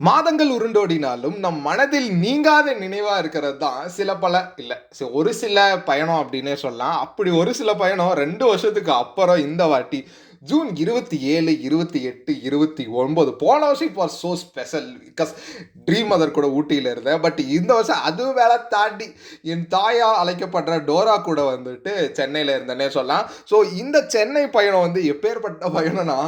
மாதங்கள் உருண்டோடினாலும் நம் மனதில் நீங்காத நினைவாக இருக்கிறது தான் சில பல இல்லை சி- ஒரு சில பயணம் அப்படின்னே சொல்லலாம். அப்படி ஒரு சில பயணம் ரெண்டு வருஷத்துக்கு அப்புறம் இந்த வாட்டி ஜூன் இருபத்தி ஏழு இருபத்தி எட்டு இருபத்தி ஒன்பது. போன வருஷம் இப்போ so special because dream mother கூட ஊட்டியில் இருந்தேன். பட் இந்த வருஷம் அது வேலை தாண்டி என் தாயா அழைக்கப்படுற டோரா கூட வந்துட்டு சென்னையில் இருந்தேனே சொல்லலாம். ஸோ இந்த சென்னை பயணம் வந்து எப்பேற்பட்ட பயணம்னா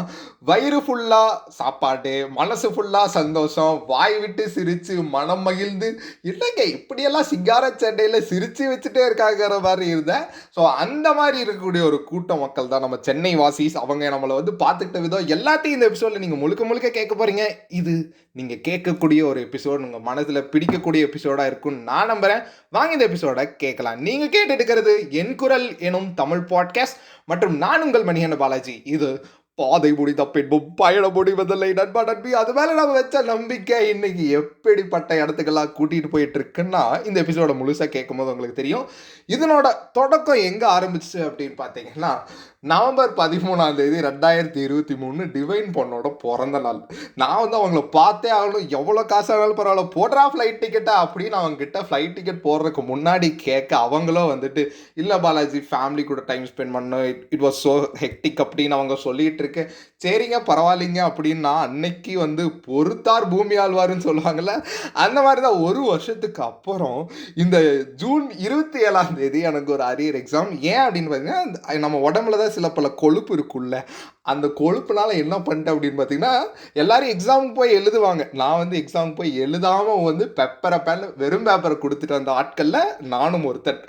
வயிறு ஃபுல்லாக சாப்பாடு மனசு ஃபுல்லாக சந்தோஷம் வாய் விட்டு சிரித்து மனம் மகிழ்ந்து. இல்லைங்க இப்படியெல்லாம் சிங்கார சென்னையில் சிரித்து வச்சுட்டே இருக்காங்கிற மாதிரி இருந்தேன். ஸோ அந்த மாதிரி இருக்கக்கூடிய ஒரு கூட்டம் மக்கள் தான் நம்ம சென்னை வாசிஸ். அவங்க நம்மளை வந்து பார்த்துக்கிட்ட விதம் எல்லாத்தையும் இந்த எபிசோடில் நீங்கள் முழுக்க முழுக்க கேட்க போகிறீங்க இது நீங்கள் கேட்கக்கூடிய ஒரு எபிசோடு உங்கள் மனதில் பிடிக்கக்கூடிய எபிசோடாக இருக்கும்னு நான் நம்புகிறேன் வாங்க இந்த எபிசோடை கேட்கலாம். நீங்கள் கேட்டு எடுக்கிறது என் குரல் எனும் தமிழ் பாட்காஸ்ட் மற்றும் நான் உங்கள் மணிகண்ட பாலாஜி. இது பாதை முடிந்த பின்பும் பயணம் முடிவதில்லை. நண்பா நண்பி அது மேலே நம்ம வச்ச நம்பிக்கை இன்னைக்கு எப்படிப்பட்ட இடத்துக்கெல்லாம் கூட்டிகிட்டு போயிட்டு இருக்குன்னா இந்த எபிசோட முழுசாக கேட்கும்போது உங்களுக்கு தெரியும். இதனோட தொடக்கம் எங்கே ஆரம்பிச்சு அப்படின்னு பார்த்தீங்கன்னா நவம்பர் பதிமூணாம் தேதி ரெண்டாயிரத்தி இருபத்தி மூணு டிவைன் பொண்ணோட பிறந்த நாள். நான் வந்து அவங்கள பார்த்தே ஆகணும். எவ்வளோ காசு ஆனாலும் பரவாயில்ல. போடுறா ஃப்ளைட் டிக்கெட்டா அப்படின்னு அவங்க கிட்ட ஃப்ளைட் டிக்கெட் போடுறதுக்கு முன்னாடி கேட்க அவங்களும் வந்துட்டு இல்லை பாலாஜி ஃபேமிலி கூட டைம் ஸ்பெண்ட் பண்ணு it it was so hectic அப்படின்னு அவங்க சொல்லிட்டு இருக்கு சரிங்க பரவாயில்லைங்க அப்படின்னா அன்னைக்கு வந்து பொறுத்தார் பூமி ஆழ்வாருன்னு சொல்லுவாங்கல்ல அந்த மாதிரி தான் ஒரு வருஷத்துக்கு அப்புறம் இந்த ஜூன் இருபத்தி ஏழாம் தேதி எனக்கு ஒரு அரியர் எக்ஸாம் ஏன் அப்படின்னு பார்த்தீங்கன்னா அந்த- நம்ம உடம்புல தான் சில பல கொழுப்பு இருக்குல்ல அந்த கொழுப்புனால என்ன பண்ணிட்டேன் அப்படின்னு பார்த்தீங்கன்னா எல்லாரும் எக்ஸாமுக்கு போய் எழுதுவாங்க. நான் வந்து எக்ஸாமுக்கு போய் எழுதாமல் வந்து பெப்பரை பேன் வெறும் பேப்பரை கொடுத்துட்டு வந்த ஆட்களில் நானும் ஒருத்தன்.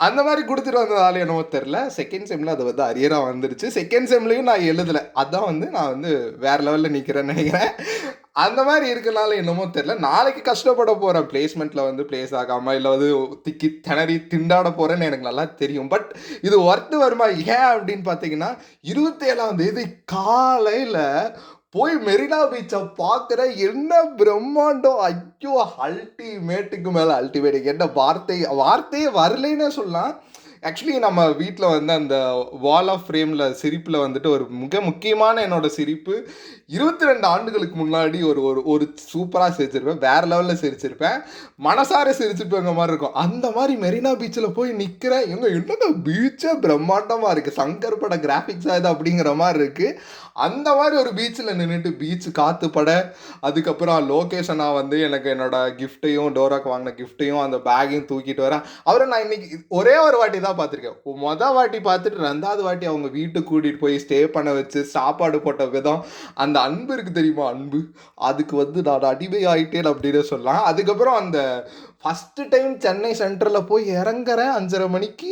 அந்த மாதிரி கொடுத்துட்டு வந்ததால என்னவோ தெரில செகண்ட் செம்மில் அது வந்து அரியராக வந்துருச்சு. செகண்ட் செம்லேயும் நான் எழுதலை. அதான் வந்து நான் வந்து வேற லெவலில் நிற்கிறேன்னு நினைக்கிறேன். அந்த மாதிரி இருக்கனால என்னமோ தெரில நாளைக்கு கஷ்டப்பட போகிறேன் பிளேஸ்மெண்ட்டில் வந்து பிளேஸ் ஆகாமல் இல்லை வந்து திக்கி திணறி திண்டாட போகிறேன்னு எனக்கு நல்லா தெரியும். பட் இது ஒர்த்து வருமா? ஏன் அப்படின்னு பார்த்தீங்கன்னா இருபத்தேழாம் தேதி காலையில் போய் மெரினா பீச்சை பார்க்குற என்ன பிரம்மாண்டம்? ஐயோ அல்டிமேட்டுக்கு மேலே அல்டிமேட்டுக்கு என்ன வார்த்தை வார்த்தையே வரலைன்னு சொல்லலாம். ஆக்சுவலி நம்ம வீட்டில் வந்து அந்த வால் ஆஃப் ஃப்ரேமில் சிரிப்பில் வந்துட்டு ஒரு மிக முக்கியமான என்னோடய சிரிப்பு இருபத்தி ரெண்டு ஆண்டுகளுக்கு முன்னாடி ஒரு ஒரு ஒரு சூப்பராக சிரிச்சிருப்பேன். வேறு லெவலில் சிரிச்சிருப்பேன். மனசார சிரிச்சிருப்பேங்க மாதிரி இருக்கும். அந்த மாதிரி மெரினா பீச்சில் போய் நிற்கிறேன் இவங்க என்னங்க பீச்சே பிரம்மாண்டமாக இருக்குது சங்கர் பட கிராஃபிக்ஸாக இது அப்படிங்கிற மாதிரி இருக்குது அந்த மாதிரி ஒரு பீச்சில் நின்றுட்டு பீச் காற்று பட அதுக்கப்புறம் லொக்கேஷனாக வந்து எனக்கு என்னோட கிஃப்ட்டையும் டோராக்கு வாங்கின கிஃப்ட்டையும் அந்த பேக்கையும் தூக்கிட்டு வரேன் அவரை நான் இன்றைக்கி ஒரே ஒரு வாட்டி தான் பார்த்துருக்கேன். மொதல் வாட்டி பார்த்துட்டு ரெண்டாவது வாட்டி அவங்க வீட்டுக்கு கூட்டிகிட்டு போய் ஸ்டே பண்ண வச்சு சாப்பாடு போட்ட விதம் அந்த அன்பு இருக்குது தெரியுமா? அன்பு. அதுக்கு வந்து நான் அடிமை ஆகிட்டேன் அப்படின்னு சொல்லலாம். அதுக்கப்புறம் அந்த ஃபஸ்ட்டு டைம் சென்னை சென்டரில் போய் இறங்குறேன் அஞ்சரை மணிக்கு.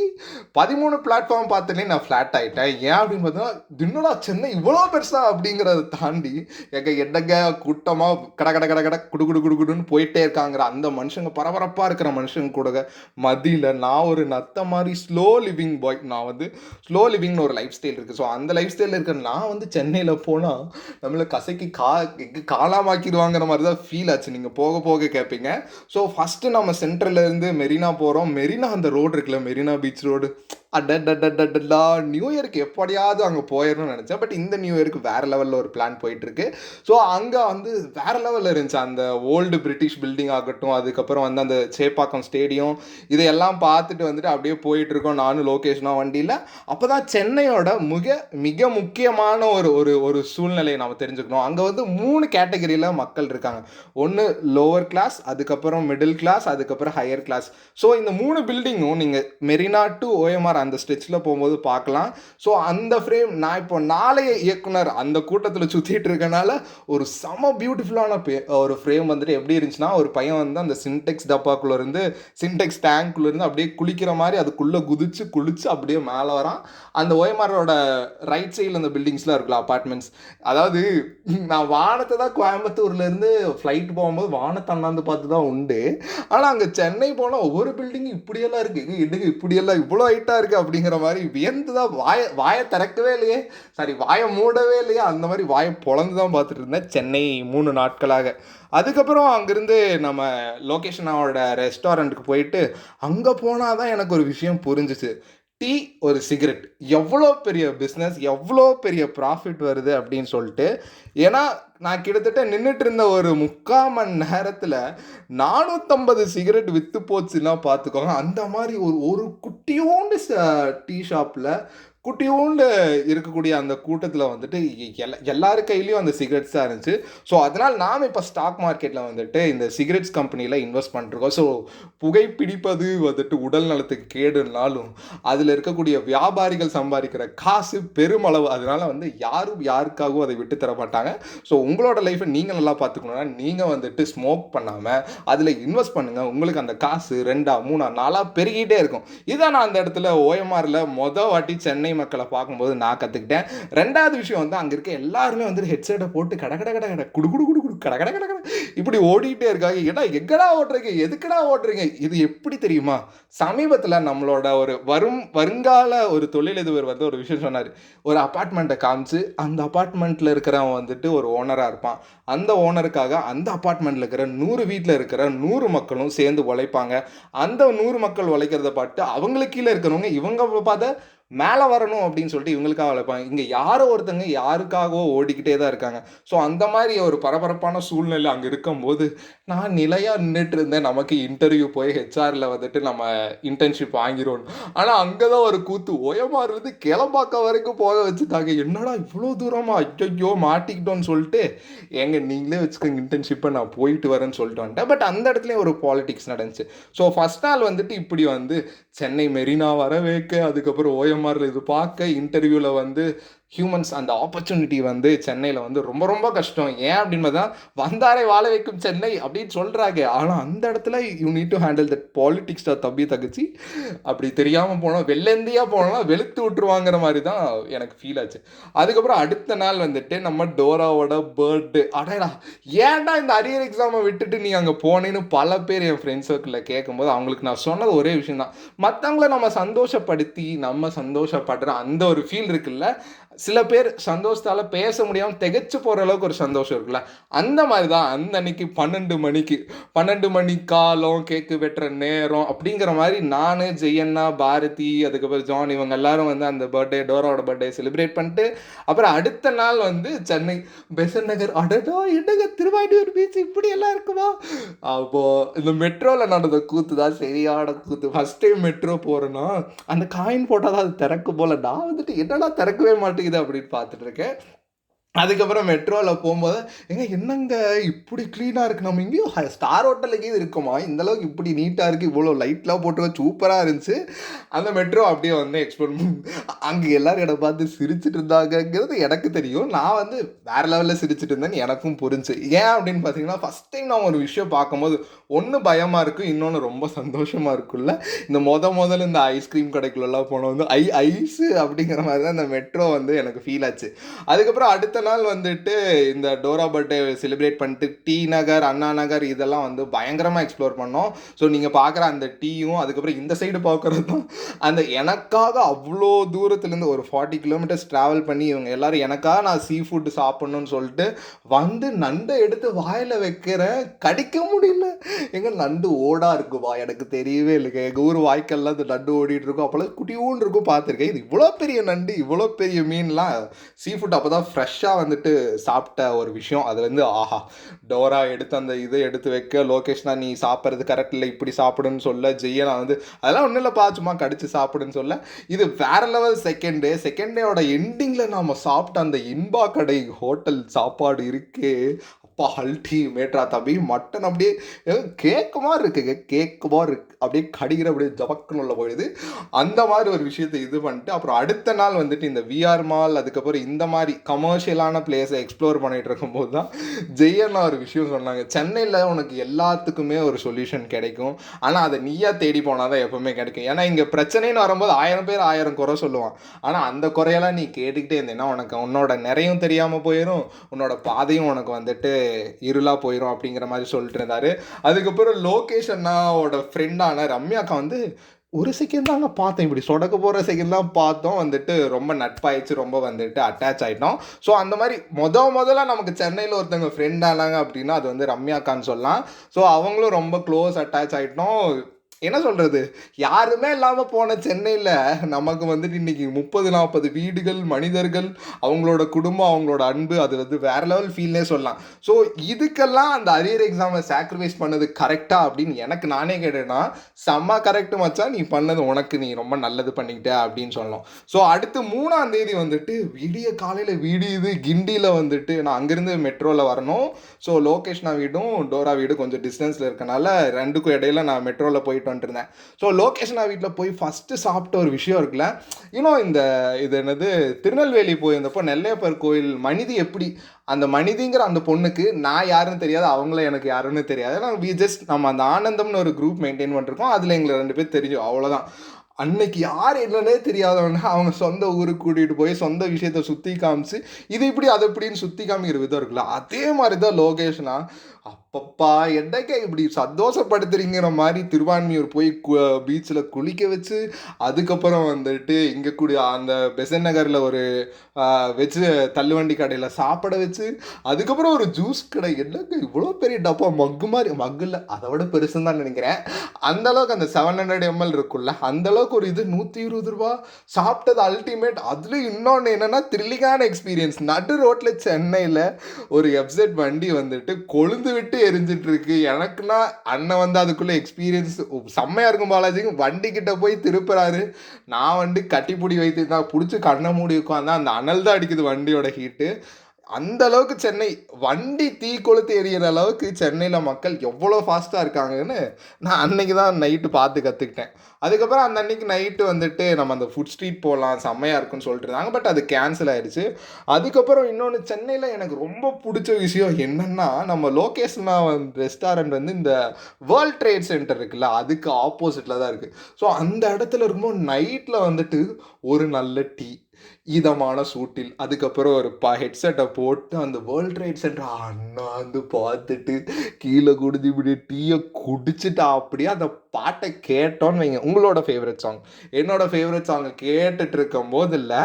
பதிமூணு பிளாட்ஃபார்ம் பார்த்தோன்னே நான் ஃப்ளாட் ஆகிட்டேன் ஏன் அப்படின்னு பார்த்தீங்கன்னா தின்னடா சென்னை இவ்வளோ பெருசா? அப்படிங்கிறத தாண்டி எங்க என்னங்க கூட்டமாக கட கட கட கட குடு குடு குடு குடுன்னு போயிட்டே இருக்காங்கிற அந்த மனுஷங்க பரபரப்பாக இருக்கிற மனுஷங்க கூட மதியில் நான் ஒரு நத்த மாதிரி ஸ்லோ லிவிங் பாய் நான் வந்து ஸ்லோ லிவிங்னு ஒரு லைஃப் ஸ்டைல் இருக்குது ஸோ அந்த லைஃப் ஸ்டைலில் இருக்கிற நான் வந்து சென்னையில் போனால் நம்மளை கசக்கி கா எங்க காலாமாக்கிடுவாங்கிற மாதிரி தான் ஃபீல் ஆச்சு. நீங்கள் போக போக கேட்பீங்க ஸோ ஃபஸ்ட்டு நம்ம சென்ட்ரல்ல இருந்து மெரினா போகிறோம் மெரினா அந்த ரோடு இருக்குல்ல மெரினா பீச் ரோடு அடடடடா நியூ இயருக்கு எப்படியாவது அங்கே போயிடணும்னு நினச்சேன் பட் இந்த நியூ இயருக்கு வேறு லெவலில் ஒரு பிளான் போயிட்டுருக்கு ஸோ அங்கே வந்து வேறு லெவலில் இருந்துச்சு அந்த ஓல்டு பிரிட்டிஷ் பில்டிங் ஆகட்டும் அதுக்கப்புறம் வந்து அந்த சேப்பாக்கம் ஸ்டேடியம் இதையெல்லாம் பார்த்துட்டு வந்துட்டு அப்படியே போயிட்டுருக்கோம் நானும் லோகேஷனும் வண்டியில் அப்போ தான் சென்னையோட மிக மிக முக்கியமான ஒரு ஒரு ஒரு சூழ்நிலையை நம்ம தெரிஞ்சுக்கணும் அங்கே வந்து மூணு கேட்டகரியில் மக்கள் இருக்காங்க ஒன்று லோவர் கிளாஸ் அதுக்கப்புறம் மிடில் கிளாஸ் அதுக்கப்புறம் ஹையர் கிளாஸ் ஸோ இந்த மூணு பில்டிங்கும் நீங்கள் மெரினா டு ஓஎம்ஆர் அந்த ஸ்ட்ரெச்சில் போகும்போது பார்க்கலாம். ஸோ அந்த ஃப்ரேம் நான் இப்போ நாளைய இயக்குனர் அந்த கூட்டத்தில் சுற்றிட்டு இருக்கனால ஒரு செம பியூட்டிஃபுல்லான பே ஒரு ஃப்ரேம் வந்துட்டு எப்படி இருந்துச்சுன்னா ஒரு பையன் வந்து அந்த சின்டெக்ஸ் டப்பாக்குள்ளேருந்து சின்டெக்ஸ் டேங்க்குள்ளேருந்து அப்படியே குளிக்கிற மாதிரி அதுக்குள்ளே குதிச்சு குளிச்சு அப்படியே மேலே வரான். அந்த ஓய்மாரோட ரைட் சைடில் அந்த பில்டிங்ஸ்லாம் இருக்குல்ல அப்பார்ட்மெண்ட்ஸ் அதாவது நான் வானத்தை தான் கோயம்புத்தூர்லேருந்து ஃப்ளைட் போகும்போது வானத்தை அண்ணாந்து பார்த்து தான் உண்டு. ஆனால் அங்கே சென்னை போனால் ஒவ்வொரு பில்டிங்கும் இப்படியெல்லாம் இருக்குது இதுக்கு இப்படியெல்லாம் இவ்வளோ ஹைட்டாக இருக்குது அப்படிங்கிற மாதிரி வியந்து தான் வாய வாயை திறக்கவே இல்லையே. சாரி வாயை மூடவே இல்லையே? அந்த மாதிரி வாயை பொழந்து தான் பார்த்துட்டு இருந்தேன் சென்னை மூணு நாட்களாக. அதுக்கப்புறம் அங்கேருந்து நம்ம லொக்கேஷனோட ரெஸ்டாரண்ட்டுக்கு போயிட்டு அங்கே போனால் தான் எனக்கு ஒரு விஷயம் புரிஞ்சிச்சு. டீ ஒரு சிகரெட் எவ்வளோ பெரிய பிஸ்னஸ் எவ்வளோ பெரிய ப்ராஃபிட் வருது அப்படின்னு சொல்லிட்டு ஏன்னா நான் கிட்டத்தட்ட நின்றுட்டு இருந்த ஒரு முக்கால் மணி நேரத்தில் நானூற்றம்பது சிகரெட் விற்று போச்சுன்னா பார்த்துக்கோங்க அந்த மாதிரி ஒரு ஒரு குட்டியோண்டு டீ ஷாப்பில் குட்டியூண்டு இருக்கக்கூடிய அந்த கூட்டத்தில் வந்துட்டு எல்லா எல்லாரு கையிலையும் அந்த சிகரெட்ஸ் தான் இருந்துச்சு. ஸோ அதனால் நாம் இப்போ ஸ்டாக் மார்க்கெட்டில் வந்துட்டு இந்த சிகரெட்ஸ் கம்பெனியில் இன்வெஸ்ட் பண்ணிருக்கோம் ஸோ புகைப்பிடிப்பது வந்துட்டு உடல் நலத்துக்கு கேடுனாலும் அதில் இருக்கக்கூடிய வியாபாரிகள் சம்பாதிக்கிற காசு பெருமளவு. அதனால் வந்து யாரும் யாருக்காகவும் அதை விட்டு தர மாட்டாங்க. ஸோ உங்களோட லைஃப்பை நீங்கள் நல்லா பார்த்துக்கணுன்னா நீங்கள் வந்துட்டு ஸ்மோக் பண்ணாமல் அதில் இன்வெஸ்ட் பண்ணுங்கள் உங்களுக்கு அந்த காசு ரெண்டா மூணா நாலாக பெருகிட்டே இருக்கும். இதான் நான் அந்த இடத்துல ஓஎம்ஆரில் மொதல் வாட்டி சென்னை மக்களை பார்க்கும்போது நான் கற்றுக்கிட்டேன் ரெண்டாவது விஷயம் வந்து அங்கே இருக்க எல்லாருமே வந்துட்டு ஹெட்செட்டை போட்டு கட கட கட கட குடு குடு குடு குடு கட கட கட கட இப்படி ஓடிக்கிட்டே இருக்காங்க. ஏன்னா எங்கடா ஓட்டுறீங்க எதுக்குடா ஓட்டுறீங்க இது எப்படி தெரியுமா? சமீபத்தில் நம்மளோட ஒரு வரும் வருங்கால ஒரு தொழிலதிபர் வந்து ஒரு விஷயம் சொன்னார். ஒரு அப்பார்ட்மெண்ட்டை காமிச்சு அந்த அப்பார்ட்மெண்ட்டில் இருக்கிறவன் வந்துட்டு ஒரு ஓனராக இருப்பான். அந்த ஓனருக்காக அந்த அப்பார்ட்மெண்ட்டில் இருக்கிற நூறு வீட்டில் இருக்கிற நூறு மக்களும் சேர்ந்து உழைப்பாங்க. அந்த நூறு மக்கள் உழைக்கிறத பார்த்து அவங்களுக்கு கீழே இருக்கிறவங்க இவங்க பார்த்த மேலே வரணும் அப்படின்னு சொல்லிட்டு இவங்களுக்காக வளர்ப்பாங்க இங்கே யாரோ ஒருத்தங்க யாருக்காகவோ ஓடிக்கிட்டே தான் இருக்காங்க. ஸோ அந்த மாதிரி ஒரு பரபரப்பான சூழ்நிலை அங்கே இருக்கும்போது நான் நிலையாக நின்றுட்டு இருந்தேன் நமக்கு இன்டர்வியூ போய் ஹெச்ஆரில் வந்துட்டு நம்ம இன்டர்ன்ஷிப் வாங்கிடணும் ஆனால் அங்கே தான் ஒரு கூத்து. ஓயமாறுறது கிளம்பாக்க வரைக்கும் போக வச்சுட்டாங்க. என்னடா இவ்வளோ தூரமாக ஐயோ மாட்டிக்கிட்டோன்னு சொல்லிட்டு எங்க நீங்களே வச்சுக்கோங்க இன்டர்ன்ஷிப்பை நான் போயிட்டு வரேன்னு சொல்லிட்டு வந்துட்டேன். பட் அந்த இடத்துலையும் ஒரு பாலிடிக்ஸ் நடந்துச்சு. ஸோ ஃபஸ்ட் நாள் வந்துட்டு இப்படி வந்து சென்னை மெரினா வர வைக்க அதுக்கப்புறம் ஓஎம்ஆரில் இது பார்க்க இன்டர்வியூவில் வந்து ஹியூமன்ஸ் அந்த ஆப்பர்ச்சுனிட்டி வந்து சென்னையில் வந்து ரொம்ப ரொம்ப கஷ்டம். ஏன் அப்படின்னு தான் வந்தாரை வாழ வைக்கும் சென்னை அப்படின்னு சொல்கிறாங்க ஆனால் அந்த இடத்துல you need to handle that politics தப்பி தகுச்சி அப்படி தெரியாமல் போனோம் வெள்ளந்தியாக போனோம்னா வெளுத்து விட்டுருவாங்கிற மாதிரி தான் எனக்கு ஃபீல் ஆச்சு. அதுக்கப்புறம் அடுத்த நாள் வந்துட்டு நம்ம டோராவோட பேர்டு அடையடா ஏன்டா இந்த அரியர் எக்ஸாமை விட்டுட்டு நீ அங்கே போனேன்னு பல பேர் என் ஃப்ரெண்ட்ஸ் சர்க்கிளில் கேட்கும்போது அவங்களுக்கு நான் சொன்னது ஒரே விஷயம் தான் மற்றவங்கள நம்ம சந்தோஷப்படுத்தி நம்ம சந்தோஷப்படுற அந்த ஒரு ஃபீல் இருக்குல்ல சில பேர் சந்தோஷத்தால் பேச முடியாமல் திகைச்சு போகிற அளவுக்கு ஒரு சந்தோஷம் இருக்குல்ல? அந்த மாதிரி தான் அந்த அன்னைக்கு பன்னெண்டு மணிக்கு பன்னெண்டு மணி காலம் கேக்கு வெட்டுற நேரம் அப்படிங்கிற மாதிரி நான் ஜெயண்ணா பாரதி அதுக்கப்புறம் ஜான் இவங்க எல்லாரும் வந்து அந்த பர்த்டே டோராவோட பர்த்டே செலிப்ரேட் பண்ணிட்டு அப்புறம் அடுத்த நாள் வந்து சென்னை பெசன் நகர் அடடோ என்னங்க திருவாடியூர் பீச் இப்படி எல்லாம் இருக்குமா? அப்போது இந்த மெட்ரோவில் நடந்த கூத்து தான் சரியான கூத்து. ஃபஸ்ட் டைம் மெட்ரோ போகிறேன்னா அந்த காயின் போட்டால் தான் அது திறக்கும் போல். நான் வந்துட்டு என்னடா திறக்கவே மாட்டேங்குது? கிடைக்குது அப்படின்னு பார்த்துட்ருக்கேன் அதுக்கப்புறம் மெட்ரோவில் போகும்போது ஏங்க என்னங்க? இப்படி க்ளீனாக இருக்குது நம்ம இங்கேயும் ஸ்டார் ஹோட்டலுக்கே இது இருக்குமா? இந்தளவுக்கு இப்படி நீட்டாக இருக்குது இவ்வளோ லைட்லாம் போட்டு சூப்பராக இருந்துச்சு. அந்த மெட்ரோ அப்படியே வந்து எக்ஸ்ப்ளோர் அங்கே எல்லோரும் என்னை பார்த்து சிரிச்சிட்டு இருந்தாங்கங்கிறது எனக்கு தெரியும். நான் வந்து வேறு லெவலில் சிரிச்சிட்டு இருந்தேன்னு எனக்கும் புரிஞ்சு. ஏன் அப்படின்னு பார்த்தீங்கன்னா ஃபஸ்ட் டைம் நான் ஒரு விஷயம் பார்க்கும்போது ஒன்று பயமாக இருக்கும் இன்னொன்று ரொம்ப சந்தோஷமாக இருக்குல்ல இந்த முத முதல்ல இந்த ஐஸ்கிரீம் கடைக்குள்ளெல்லாம் போனோம் வந்து ஐ ஐஸு அப்படிங்கிற மாதிரி தான் இந்த மெட்ரோ வந்து எனக்கு ஃபீல் ஆச்சு. அதுக்கப்புறம் அடுத்த நாள் வந்துட்டு இந்த டோரா பர்த்டே செலிப்ரேட் பண்ணிட்டு டி நகர் அண்ணா நகர் இதெல்லாம் வந்து பயங்கரமாக எக்ஸ்ப்ளோர் பண்ணோம். ஸோ நீங்கள் பார்க்குற அந்த டீயும் அதுக்கப்புறம் இந்த சைடு பார்க்குறதும் அந்த எனக்காக அவ்வளோ தூரத்துலேருந்து ஒரு ஃபார்ட்டி கிலோமீட்டர்ஸ் ட்ராவல் பண்ணி இவங்க எல்லோரும் எனக்காக நான் சீ ஃபுட்டு சாப்பிட்ணுன்னு சொல்லிட்டு வந்து நண்டை எடுத்து வாயில் வைக்கிறேன் கடிக்க முடியல. எங்கள் நண்டு ஓடாக இருக்குவா எனக்கு தெரியவே இல்லைங்க எங்கள் ஊர் வாய்க்கல்லாம் அந்த நண்டு ஓடிட்டு இருக்கும். அப்போல்லாம் குட்டியூன் இருக்கும் பார்த்துருக்கேன். இது இவ்வளோ பெரிய நண்டு இவ்வளோ பெரிய மீன்லாம் சீ ஃபுட் அப்போ தான் ஃப்ரெஷ்ஷாக வந்துட்டு சாப்பிட்ட ஒரு விஷயம். அது வந்து ஆஹா டோரா எடுத்து அந்த இதை எடுத்து வைக்க லோகேஷ்னா நீ சாப்பிட்றது கரெக்ட் இல்லை இப்படி சாப்பிடுன்னு சொல்ல ஜெய்ய நான் வந்து அதெல்லாம் ஒன்றும் இல்லைப்பா சும்மா கடிச்சு சாப்பிடுன்னு சொல்ல. இது வேற லெவல் செகண்ட் டே செகண்ட் டேயோட எண்டிங்கில் நாம் சாப்பிட்ட அந்த இன்பா கடை ஹோட்டல் சாப்பாடு இருக்கே. அப்பா ஹல்டி மேட்ரா தம்பி. மட்டன் அப்படியே கேக்கு மாதிரி இருக்குங்க. கேக்கு மாதிரி இருக்கு. அப்படியே கடிக்கிற அப்படியே ஜபக்குன்னு உள்ள போயிடுது. அந்த மாதிரி ஒரு விஷயத்தை இது பண்ணிட்டு அப்புறம் அடுத்த நாள் வந்துட்டு இந்த விஆர் மால் அதுக்கப்புறம் இந்த மாதிரி கமர்ஷியலான பிளேஸை எக்ஸ்ப்ளோர் பண்ணிட்டு இருக்கும்போது தான் ஜெயன்னா ஒரு விஷயம் சொன்னாங்க. சென்னையில் உனக்கு எல்லாத்துக்குமே ஒரு சொல்யூஷன் கிடைக்கும். ஆனால் அதை நீயா தேடி போனால் தான் எப்பவுமே கிடைக்கும். ஏன்னா இங்கே பிரச்சனைன்னு வரும்போது ஆயிரம் பேர் ஆயிரம் குறை சொல்லுவான். ஆனால் அந்த குறையெல்லாம் நீ கேட்டுக்கிட்டே இருந்தேன்னா உனக்கு உன்னோட நிறையும் தெரியாமல் போயிடும் உன்னோட பாதையும் உனக்கு வந்துட்டு இருளாக போயிடும் அப்படிங்கிற மாதிரி சொல்லிட்டு இருந்தாரு. அதுக்கப்புறம் லோகேஷ் அண்ணாவோட ஃப்ரெண்டான ரம்யாக்கா வந்து ஒரு செகண்ட் தாங்க பார்த்தேன். இப்படி சொடக்க போகிற செகண்ட் தான் பார்த்தோம். வந்துட்டு ரொம்ப நட்பாயிடுச்சு ரொம்ப வந்துட்டு அட்டாச் ஆகிட்டோம் ஸோ அந்த மாதிரி முத முதல்ல நமக்கு சென்னையில் ஒருத்தவங்க ஃப்ரெண்ட் ஆனாங்க அப்படின்னா அது வந்து ரம்யாக்கான்னு சொல்லலாம். ஸோ அவங்களும் ரொம்ப க்ளோஸ் அட்டாச் ஆகிட்டோம் என்ன சொல்கிறது யாருமே இல்லாமல் போன சென்னையில் நமக்கு வந்துட்டு இன்றைக்கி முப்பது நாற்பது வீடுகள் மனிதர்கள் அவங்களோட குடும்பம் அவங்களோட அன்பு அது வந்து வேறு லெவல் ஃபீல்னே சொல்லலாம். ஸோ இதுக்கெல்லாம் அந்த அரியர் எக்ஸாமை சாக்ரிஃபைஸ் பண்ணது கரெக்டாக அப்படின்னு எனக்கு நானே கேட்டேன்னா செம்ம கரெக்டு மச்சா நீ பண்ணது உனக்கு நீ ரொம்ப நல்லது பண்ணிக்கிட்ட அப்படின்னு சொல்லலாம் ஸோ அடுத்து மூணாம் தேதி வந்துட்டு விடிய காலையில் விடியுது கிண்டியில் வந்துட்டு நான் அங்கேருந்து மெட்ரோவில் வரணும். ஸோ லோகேஷ்னா வீடும் டோரா வீடும் கொஞ்சம் டிஸ்டன்ஸில் இருக்கனால ரெண்டுக்கும் இடையில நான் மெட்ரோவில் போயிட்டு வந்துருந்தேன் ஸோ லோகேஷனா வீட்டில் போய் ஃபஸ்ட்டு சாப்பிட்ட ஒரு விஷயம் இருக்குல்ல இன்னும் இந்த இது என்னது திருநெல்வேலி போயிருந்தப்போ நெல்லையப்பர் கோயில் மனிதி எப்படி? அந்த மனிதிங்கிற அந்த பொண்ணுக்கு நான் யாருன்னு தெரியாது அவங்கள எனக்கு யாருன்னு தெரியாது. நான் வி ஜஸ்ட் நம்ம அந்த ஆனந்தம்னு ஒரு குரூப் மெயின்டைன் பண்ணிருக்கோம். அதில் எங்களை ரெண்டு பேர் தெரியும் அவ்வளோதான் அன்னைக்கு யார் என்னன்னே தெரியாதவன அவங்க சொந்த ஊருக்கு கூட்டிகிட்டு போய் சொந்த விஷயத்த சுற்றி காமிச்சு இது இப்படி அது இப்படின்னு சுற்றி காமிக்கிற விதம் இருக்குல்ல. அதே மாதிரி தான் லோகேஷ்னா அப்பப்பா என்னங்க இப்படி சந்தோஷப்படுத்துறீங்கிற மாதிரி திருவான்மையூர் போய் பீச்சில் குளிக்க வச்சு அதுக்கப்புறம் வந்துட்டு இங்கே கூடிய அந்த பெசன் நகரில் ஒரு வச்சு தள்ளுவண்டி கடையில் சாப்பிட வச்சு அதுக்கப்புறம் ஒரு ஜூஸ் கடை. என்னங்க இவ்வளோ பெரிய டப்பா? மக்கு மாதிரி மக்கு இல்லை. அதை விட பெருசுன்னு தான் நினைக்கிறேன். அந்த அளவுக்கு அந்த செவன் ஹண்ட்ரட் எம்எல் இருக்குல்ல அந்தளவுக்கு ஒரு இது நூற்றி இருபது ரூபா. சாப்பிட்டது அல்டிமேட் அதுலேயும் இன்னொன்று என்னென்னா த்ரில்லிங்கான எக்ஸ்பீரியன்ஸ் நடு ரோட்டில் சென்னையில் ஒரு எஃப்செட் வண்டி வந்துட்டு கொழுந்து விட்டு எரிஞ்சிட்டு இருக்கு எனக்குன்னா அண்ணன் வந்து அதுக்குள்ள எக்ஸ்பீரியன்ஸ் செம்மையா இருக்கும் பாலாஜிக்கு வண்டி கிட்ட போய் திருப்புறாரு. நான் வந்து கட்டிப்பிடி வைத்து தான் பிடிச்சி கண்ணை மூடி உட்காந்தா அந்த அனல் தான் அடிக்குது வண்டியோட ஹீட்டு அந்த அளவுக்கு சென்னை வண்டி தீ கொளுத்து எரியிற அளவுக்கு சென்னையில் மக்கள் எவ்வளோ ஃபாஸ்ட்டாக இருக்காங்கன்னு நான் அன்னைக்கு தான் நைட்டு பார்த்து கற்றுக்கிட்டேன் அதுக்கப்புறம் அந்த அன்னைக்கு நைட்டு வந்துட்டு நம்ம அந்த ஃபுட் ஸ்ட்ரீட் போகலாம் செம்மையாக இருக்குன்னு சொல்லிட்டு இருந்தாங்க. பட் அது கேன்சல் ஆயிடுச்சு. அதுக்கப்புறம் இன்னொன்று சென்னையில் எனக்கு ரொம்ப பிடிச்ச விஷயம் என்னென்னா நம்ம லோகேஷ்னா ரெஸ்டாரண்ட் வந்து இந்த வேர்ல்ட் ட்ரேட் சென்டர் இருக்குல்ல அதுக்கு ஆப்போசிட்டில் தான் இருக்குது ஸோ அந்த இடத்துல இருக்கும்போது நைட்டில் வந்துட்டு ஒரு நல்ல டீ இதமான சூட்டில் அதுக்கப்புறம் ஒரு பா ஹெட்செட்டை போட்டு அந்த வேர்ல்ட் ரைட் சென்டர் அண்ணாந்து பார்த்துட்டு கீழே குடிஞ்சு இப்படி டீயை குடிச்சிட்டு அப்படியே அந்த பாட்டை கேட்டோன்னு வைங்க. உங்களோட ஃபேவரட் சாங் என்னோட ஃபேவரட் சாங்கை கேட்டுட்டு இருக்கும் போது இல்லை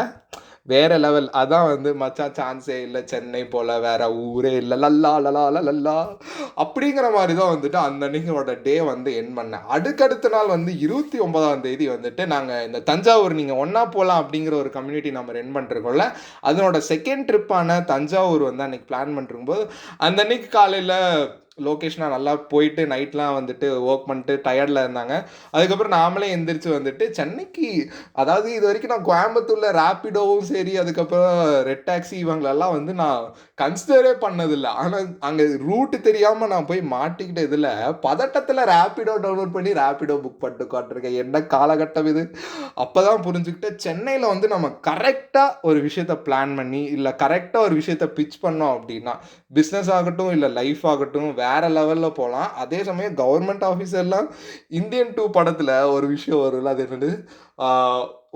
வேற லெவல் அதான் வந்து மச்சா சான்ஸே இல்லை. சென்னை போல் வேற ஊரே இல்லை. லல்லா லலா லல்லா. அப்படிங்கிற மாதிரி தான் வந்துட்டு அந்த அன்னைக்கோட டே வந்து என் பண்ணேன். அடுக்கடுத்த நாள் வந்து இருபத்தி ஒன்பதாம் தேதி வந்துட்டு நாங்கள் இந்த தஞ்சாவூர் நீங்கள் ஒன்றா போகலாம் அப்படிங்கிற ஒரு கம்யூனிட்டி நம்ம ரென் பண்ணிருக்கோம்ல. அதனோட செகண்ட் ட்ரிப்பான தஞ்சாவூர் வந்து அன்னைக்கு பிளான் பண்ணிருக்கும்போது அந்த அன்னைக்கு காலையில் லொக்கேஷனாக நல்லா போயிட்டு நைட்லாம் வந்துட்டு ஒர்க் பண்ணிட்டு டயர்டில் இருந்தாங்க. அதுக்கப்புறம் நாமளே எந்திரிச்சு வந்துட்டு சென்னைக்கு அதாவது இது வரைக்கும் நான் கோயம்புத்தூரில் ரேப்பிடோவும் சரி அதுக்கப்புறம் ரெட் டாக்ஸி இவங்களெல்லாம் வந்து நான் கன்சிடரே பண்ணதில்லை. ஆனால் அங்கே ரூட்டு தெரியாமல் நான் போய் மாட்டிக்கிட்ட இதில் பதட்டத்தில் ரேப்பிடோ டவுன்லோட் பண்ணி ரேப்பிடோ புக் பண்ணிட்டு காட்டிருக்கேன் என்ன காலகட்டம் இது? அப்போ தான் புரிஞ்சுக்கிட்டு சென்னையில் வந்து நம்ம கரெக்டாக ஒரு விஷயத்த பிளான் பண்ணி இல்லை கரெக்டாக ஒரு விஷயத்த பிச் பண்ணோம் அப்படின்னா பிஸ்னஸ் ஆகட்டும் இல்லை லைஃப் ஆகட்டும் வேற லெவலில் போகலாம் அதே சமயம் கவர்மெண்ட் ஆஃபீஸர்லாம் இந்தியன் டூ படத்தில் ஒரு விஷயம் வரும்ல அது என்னது?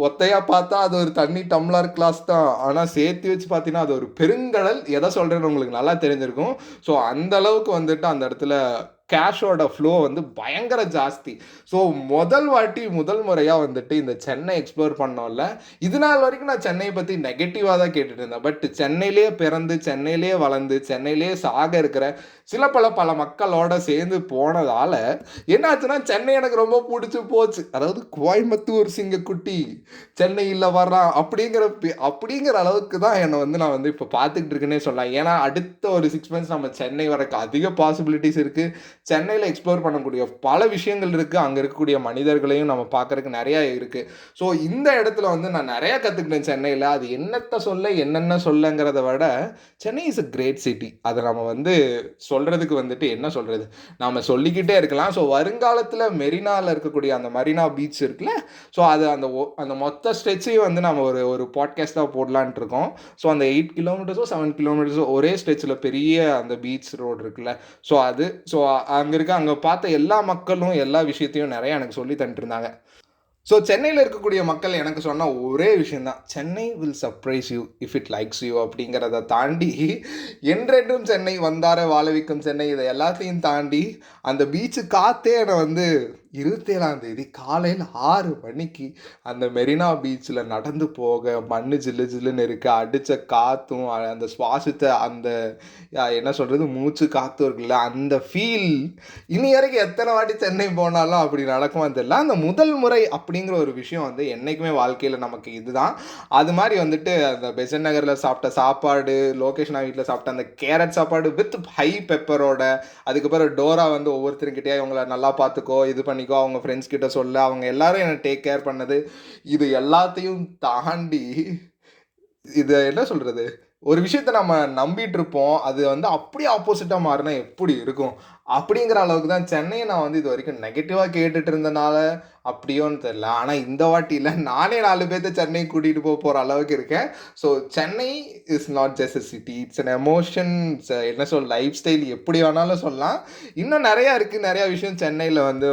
ஒத்தையாக பார்த்தா அது ஒரு தண்ணி டம்ளர் கிளாஸ் தான். ஆனால் சேர்த்து வச்சு பார்த்தீங்கன்னா அது ஒரு பெருங்கடல். எதை சொல்கிறேன்னு உங்களுக்கு நல்லா தெரிஞ்சிருக்கும். ஸோ அந்த அளவுக்கு வந்துட்டு அந்த இடத்துல கேஷோட ஃப்ளோ வந்து பயங்கர ஜாஸ்தி. ஸோ முதல் வாட்டி முதல் முறையாக வந்துட்டு இந்த சென்னை எக்ஸ்ப்ளோர் பண்ணோம்ல இது நாள் வரைக்கும் நான் சென்னையை பற்றி நெகட்டிவாக தான் கேட்டுட்டு இருந்தேன். பட் சென்னையிலே பிறந்து சென்னையிலே வளர்ந்து சென்னையிலே சாக இருக்கிற சில பல பல மக்களோட சேர்ந்து போனதால் என்னாச்சுன்னா சென்னை எனக்கு ரொம்ப பிடிச்சி போச்சு. அதாவது கோயம்புத்தூர் சிங்கக்குட்டி சென்னையில் வர்றான் அப்படிங்கிற அப்படிங்கிற அளவுக்கு தான் என்னை வந்து நான் வந்து இப்போ பார்த்துக்கிட்டு இருக்கேன்னே சொல்லலாம். ஏன்னா அடுத்த ஒரு சிக்ஸ் மந்த்ஸ் நம்ம சென்னை வரக்கு அதிக பாசிபிலிட்டிஸ் இருக்குது சென்னையில் எக்ஸ்ப்ளோர் பண்ணக்கூடிய பல விஷயங்கள் இருக்குது அங்கே இருக்கக்கூடிய மனிதர்களையும் நம்ம பார்க்குறக்கு நிறையா இருக்குது ஸோ இந்த இடத்துல வந்து நான் நிறையா கற்றுக்கிட்டேன் சென்னையில். அது என்னத்தை சொல்ல என்னென்ன சொல்லங்கிறத விட Chennai is a great city அதை நம்ம வந்து சொல்கிறதுக்கு வந்துட்டு என்ன சொல்கிறது நம்ம சொல்லிக்கிட்டே இருக்கலாம். ஸோ வருங்காலத்தில் மெரினாவில் இருக்கக்கூடிய அந்த மரினா பீச் இருக்குல்ல? ஸோ அது அந்த அந்த மொத்த ஸ்ட்ரெச்சையும் வந்து நம்ம ஒரு ஒரு பாட்காஸ்ட்டாக போடலான்ட்டு இருக்கோம். ஸோ அந்த எயிட் கிலோமீட்டர்ஸோ செவன் கிலோமீட்டர்ஸோ ஒரே ஸ்ட்ரெச்சில் பெரிய அந்த பீச் ரோடு இருக்குல்ல? ஸோ அது ஸோ அங்கே இருக்க அங்கே பார்த்த எல்லா மக்களும் எல்லா விஷயத்தையும் நிறையா எனக்கு சொல்லி தந்துட்டுருந்தாங்க ஸோ சென்னையில் இருக்கக்கூடிய மக்கள் எனக்கு சொன்ன ஒரே விஷயந்தான் Chennai will surprise you if it likes you அப்படிங்கிறத தாண்டி என்றென்றும் சென்னை வந்தார வாழவிக்கும் சென்னை இதை எல்லாத்தையும் தாண்டி அந்த பீச்சு காத்தே என்னை வந்து இருபத்தேழாம் தேதி காலையில் ஆறு மணிக்கு அந்த மெரினா பீச்சில் நடந்து போக மண் ஜில்லு ஜில்லுன்னு இருக்க. அடித்த காற்றும் அந்த சுவாசித்த அந்த என்ன சொல்கிறது மூச்சு காற்றும் இருக்குல்ல அந்த ஃபீல் இனி வரைக்கும் எத்தனை வாட்டி சென்னை போனாலும் அப்படி நடக்குமா தெரியல. அந்த முதல் முறை அப்படிங்கிற ஒரு விஷயம் வந்து என்றைக்குமே வாழ்க்கையில் நமக்கு இதுதான். அது மாதிரி வந்துட்டு அந்த பெசன் நகரில் சாப்பிட்ட சாப்பாடு லொக்கேஷனா வீட்டில் சாப்பிட்ட அந்த கேரட் சாப்பாடு வித் ஹை பெப்பரோட அதுக்கப்புறம் டோரா வந்து ஒவ்வொருத்தருக்கிட்டே அவங்கள நல்லா பார்த்துக்கோ இது பண்ணி பண்ணிக்கோ அவங்க ஃப்ரெண்ட்ஸ் கிட்ட சொல்ல. அவங்க எல்லாரும் என்னை டேக் கேர் பண்ணது. இது எல்லாத்தையும் தாண்டி இதை என்ன சொல்கிறது ஒரு விஷயத்த நம்ம நம்பிட்டு இருப்போம். அது வந்து அப்படியே ஆப்போசிட்டாக மாறினா எப்படி இருக்கும்? அப்படிங்கிற அளவுக்கு தான் சென்னையை நான் வந்து இது வரைக்கும் நெகட்டிவாக கேட்டுட்டு இருந்தனால அப்படியோன்னு தெரில ஆனால் இந்த வாட்டியில் நானே நாலு பேர்த்த சென்னை கூட்டிகிட்டு போக போகிற அளவுக்கு இருக்கேன். So Chennai is not just a city it's an emotion என்ன சொல் லைஃப் ஸ்டைல் எப்படி வேணாலும் சொல்லலாம். இன்னும் நிறையா இருக்குது நிறையா விஷயம் சென்னையில் வந்து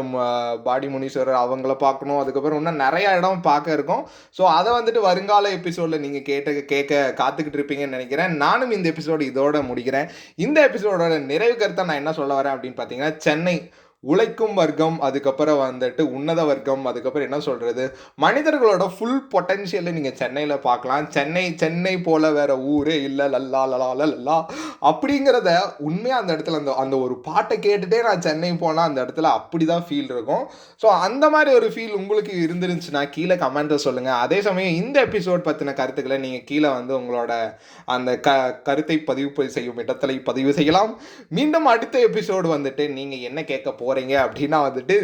பாடி முனீஸ்வரர் அவங்கள பார்க்கணும். அதுக்கப்புறம் இன்னும் நிறையா இடம் பார்க்க இருக்கும். ஸோ அதை வந்துட்டு வருங்கால எபிசோடில் நீங்கள் கேட்ட கேட்க காத்துக்கிட்டு இருப்பீங்கன்னு நினைக்கிறேன். நானும் இந்த எபிசோடு இதோட முடிக்கிறேன். இந்த எபிசோடோட நிறைவு கருத்தை நான் என்ன சொல்ல வரேன் அப்படின்னு பார்த்தீங்கன்னா சென்னை உழைக்கும் வர்க்கம் அதுக்கப்புறம் வந்துட்டு உன்னத வர்க்கம் அதுக்கப்புறம் என்ன சொல்கிறது மனிதர்களோட ஃபுல் பொட்டென்ஷியலை நீங்கள் சென்னையில் பார்க்கலாம். சென்னை சென்னை போல் வேறு ஊரே இல்லை லல்லா லலா லல்லா அப்படிங்கிறத உண்மையாக அந்த இடத்துல அந்த அந்த ஒரு பாட்டை கேட்டுகிட்டே நான் சென்னை போனால் அந்த இடத்துல அப்படி தான் ஃபீல் இருக்கும். ஸோ அந்த மாதிரி ஒரு ஃபீல் உங்களுக்கு இருந்துருந்துச்சுன்னா கீழே கமெண்ட்டை சொல்லுங்கள் அதே சமயம் இந்த எபிசோட் பற்றின கருத்துக்களை நீங்கள் கீழே வந்து உங்களோட அந்த க கருத்தை பதிவு செய்யும் இடத்துல பதிவு செய்யலாம். மீண்டும் அடுத்த எபிசோடு வந்துட்டு நீங்கள் என்ன கேட்க போகிற போகிறீங்க அப்படின்னா வந்துட்டு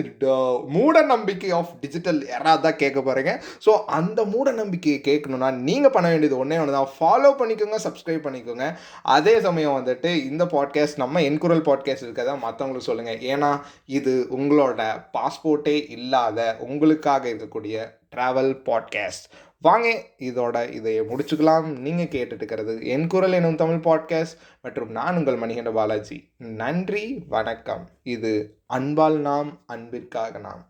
மூட நம்பிக்கை ஆஃப் டிஜிட்டல் யாராவது தான் கேட்க போகிறீங்க ஸோ அந்த மூட நம்பிக்கையை கேட்கணுன்னா நீங்கள் பண்ண வேண்டியது ஒன்றே ஒன்று தான் ஃபாலோ பண்ணிக்கோங்க சப்ஸ்கிரைப் பண்ணிக்கோங்க. அதே சமயம் வந்துட்டு இந்த பாட்காஸ்ட் நம்ம என்குரல் பாட்காஸ்ட் இருக்கிறத மற்றவங்களுக்கு சொல்லுங்கள் ஏன்னா இது உங்களோட பாஸ்போர்ட்டே இல்லாத உங்களுக்காக இருக்கக்கூடிய ட்ராவல் பாட்காஸ்ட் வாங்க இதோட இதை முடிச்சுக்கலாம். நீங்கள் கேட்டுட்டு இருக்கிறது என் குரல் எனும் தமிழ் பாட்காஸ்ட் மற்றும் நான் உங்கள் மணிகண்ட பாலாஜி. நன்றி வணக்கம். இது அன்பால் நாம் அன்பிற்காக நாம்.